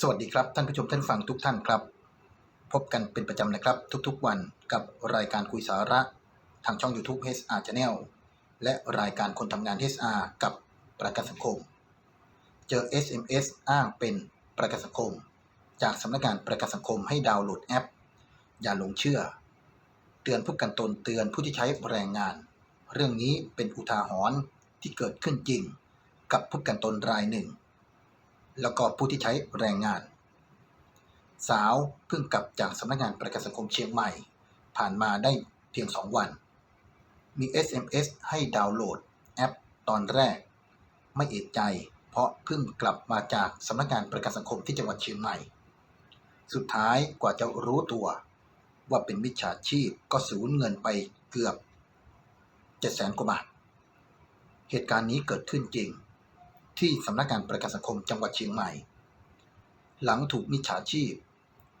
สวัสดีครับท่านผู้ชมท่านฟังทุกท่านครับ พบกันเป็นประจำนะครับ ทุกๆวันกับรายการคุยสาระ ทางช่อง YouTube HR Channel และรายการคนทำงาน HR กับประกันสังคม เจอ SMS อ้างเป็นประกันสังคม จากสำนักงานประกันสังคมให้ดาวน์โหลดแอป อย่าหลงเชื่อ เตือนผู้กันตนเตือนผู้ที่ใช้แรงงาน เรื่องนี้เป็นอุทาหรณ์ที่เกิดขึ้นจริง กับผู้กันตนรายหนึ่ง แล้วก็ผู้ที่ใช้แรงงาน สาวเพิ่งกลับจากสำนักงานประกันสังคมเชียงใหม่ ผ่านมาได้เพียง 2 วัน มี SMS ให้ดาวน์โหลดแอปตอนแรก ไม่เอกใจ เพราะเพิ่งกลับมาจากสำนักงานประกันสังคมที่จังหวัดเชียงใหม่ สุดท้ายกว่าจะรู้ตัว ว่าเป็นมิจฉาชีพก็สูญเงินไปเกือบ700,000กว่าบาท เหตุการณ์นี้เกิดขึ้นจริง ที่สำนักงานประกันสังคมจังหวัดเชียงใหม่ หลังถูกมิจฉาชีพ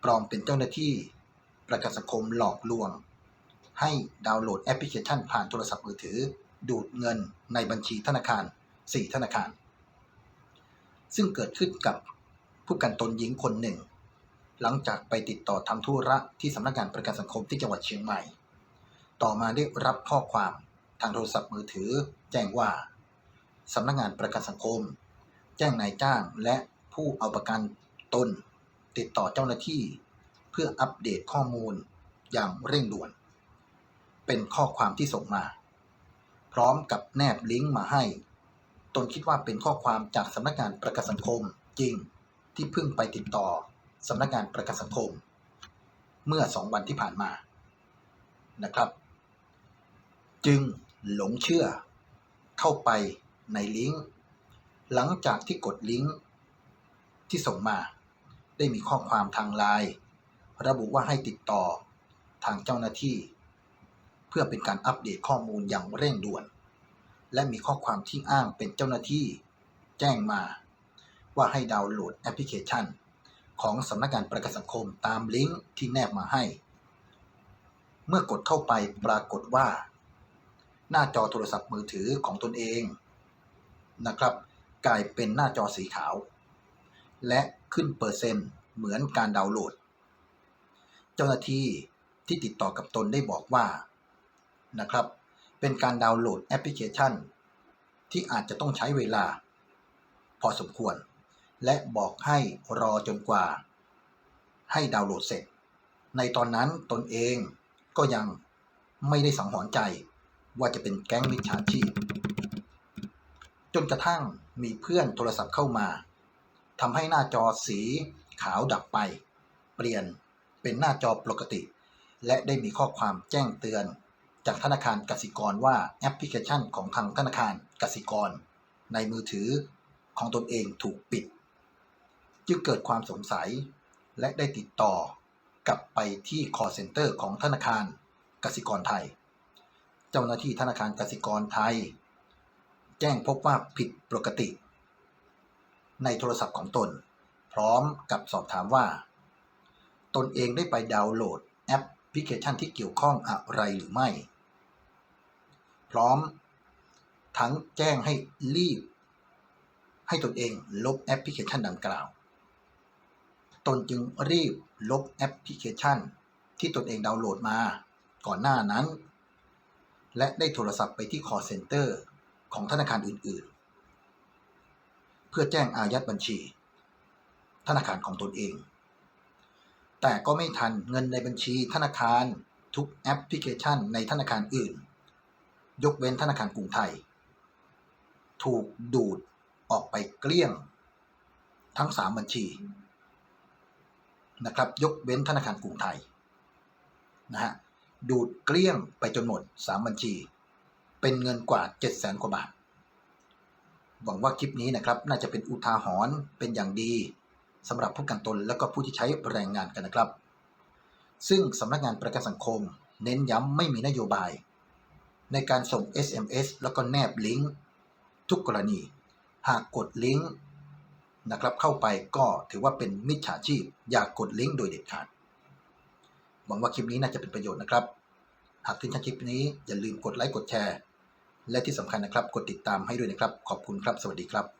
ปลอมเป็นเจ้าหน้าที่ ประกันสังคมหลอกลวง ให้ดาวน์โหลดแอปพลิเคชันผ่านโทรศัพท์มือถือ ดูดเงินในบัญชีธนาคาร 4 ธนาคาร ซึ่งเกิดขึ้นกับผู้กันตนหญิงคนหนึ่ง หลังจากไปติดต่อทำธุระที่สำนักงานประกันสังคมที่จังหวัดเชียงใหม่ ต่อมาได้รับข้อความทางโทรศัพท์มือถือ แจ้งว่า สำนักงานประกันสังคม แจ้งนายจ้างและผู้เอาประกันตน ติดต่อเจ้าหน้าที่ เพื่ออัปเดตข้อมูลอย่างเร่งด่วน เป็นข้อความที่ส่งมา พร้อมกับแนบลิงก์มาให้ ตนคิดว่าเป็นข้อความจากสำนักงานประกันสังคมจริงที่เพิ่งไปติดต่อสำนักงานประกันสังคม เมื่อสองวันที่ผ่านมานะครับ จึงหลงเชื่อเข้าไป ในลิงก์หลังจากที่กดลิงก์ที่ส่งมา ได้มีข้อความทางไลน์ระบุว่าให้ติดต่อทางเจ้าหน้าที่ เพื่อเป็นการอัปเดตข้อมูลอย่างเร่งด่วน และมีข้อความที่อ้างเป็นเจ้าหน้าที่ แจ้งมา ว่าให้ดาวน์โหลดแอปพลิเคชัน ของสำนักงานประกันสังคมตามลิงก์ที่แนบมาให้ เมื่อกดเข้าไปปรากฏว่า หน้าจอโทรศัพท์มือถือของตนเอง นะครับ กลายเป็นหน้าจอสีขาว และขึ้นเปอร์เซ็นต์เหมือนการดาวน์โหลด เจ้าหน้าที่ที่ติดต่อกับตนได้บอกว่านะครับ เป็นการดาวน์โหลดแอปพลิเคชัน ที่อาจจะต้องใช้เวลา พอสมควร และบอกให้รอจนกว่า ให้ดาวน์โหลดเสร็จ ในตอนนั้นตนเองก็ยังไม่ได้สังหรณ์ใจว่าจะเป็นแก๊งมิจฉาชีพ จนกระทั่งมีเพื่อนโทรศัพท์เข้ามาทำให้หน้าจอสีขาวดับไป เปลี่ยนเป็นหน้าจอปกติ และได้มีข้อความแจ้งเตือน จากธนาคารกสิกรว่าแอปพลิเคชันของทางธนาคารกสิกร ในมือถือของตนเองถูกปิด จึงเกิดความสงสัย และได้ติดต่อกลับไปที่ call center ของธนาคารกสิกรไทย เจ้าหน้าที่ธนาคารกสิกรไทย แจ้งพบว่าผิดปกติ ในโทรศัพท์ของตน พร้อมกับสอบถามว่า ตนเองได้ไปดาวน์โหลดแอปพลิเคชันที่เกี่ยวข้องอะไรหรือไม่ พร้อม ทั้งแจ้งให้รีบ ให้ตนเองลบแอปพลิเคชันดังกล่าว ตนจึงรีบลบแอปพลิเคชัน ที่ตนเองดาวน์โหลดมา ก่อนหน้านั้น และได้โทรศัพท์ไปที่ call center ของธนาคารอื่น ๆ เพื่อแจ้งอายัดบัญชี ธนาคารของตนเอง แต่ก็ไม่ทันเงินในบัญชีธนาคารทุกแอปพลิเคชันในธนาคารอื่น ยกเว้นธนาคารกรุงไทย ถูกดูดออกไปเกลี้ยง ทั้ง 3 บัญชีนะครับ ยกเว้นธนาคารกรุงไทยนะฮะดูดเกลี้ยงไปจนหมด 3 บัญชี เป็นเงินกว่า 7 0 0 0 0 0กว่าบาท หวังว่าคลิปนี้นะครับน่าจะเป็นอุทาหรณ์เป็นอย่างดีสำหรับผู้กันตนและก็ผู้ที่ใช้แรงงานกันนะครับ ซึ่งสำนักงานประกันสังคม เน้นย้ำไม่มีนโยบาย ในการส่ง SMS แล้วก็แนบลิงก์ทุกกรณี หากกดลิงก์นะครับเข้าไปก็ถือว่าเป็นมิจฉาชีพ อย่ากกดลิงก์โดยเด็ดขาด หวังว่าคลิปนี้น่าจะเป็นประโยชน์นะครับ หากถึงชอบคลิปนี้อย่าลืมกดไลค์กดแชร์ และที่สำคัญนะครับ กดติดตามให้ด้วยนะครับ ขอบคุณครับ สวัสดีครับ